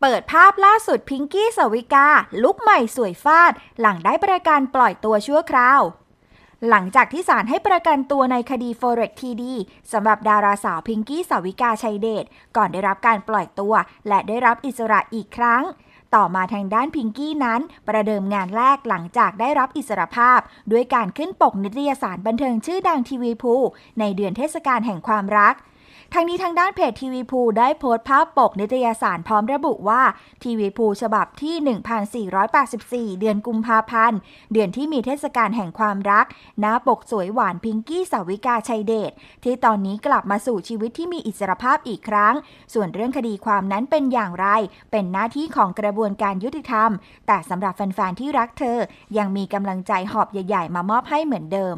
เปิดภาพล่าสุดพิงกี้สวิกา ลุกใหม่สวยฟาด หลังได้ประกันปล่อยตัวชั่วคราว หลังจากที่ศาลให้ประกันตัวในคดี Forex TD สำหรับดาราสาวพิงกี้สาวิกาชัยเดช ก่อนได้รับการปล่อยตัว และได้รับอิสระอีกครั้ง ต่อมาทางด้านพิงกี้นั้น ประเดิมงานแรกหลังจากได้รับอิสรภาพ ด้วยการขึ้นปกนิตยสารบันเทิงชื่อดังทีวีพูในเดือนเทศกาลแห่งความรัก ทางนี้ทางด้านเพจทีวีพูได้โพสต์ภาพปกนิตยสารพร้อมระบุว่าทีวีพูฉบับที่ 1484 เดือนกุมภาพันธ์ เดือนที่มีเทศกาลแห่งความรักหน้าปกสวยหวานพิงกี้สาวิกาชัยเดชที่ตอนนี้กลับมาสู่ชีวิตที่มีอิสรภาพอีกครั้ง ส่วนเรื่องคดีความนั้นเป็นอย่างไร เป็นหน้าที่ของกระบวนการยุติธรรม แต่สำหรับแฟนๆที่รักเธอยังมีกำลังใจหอบใหญ่ ๆ มามอบให้เหมือนเดิม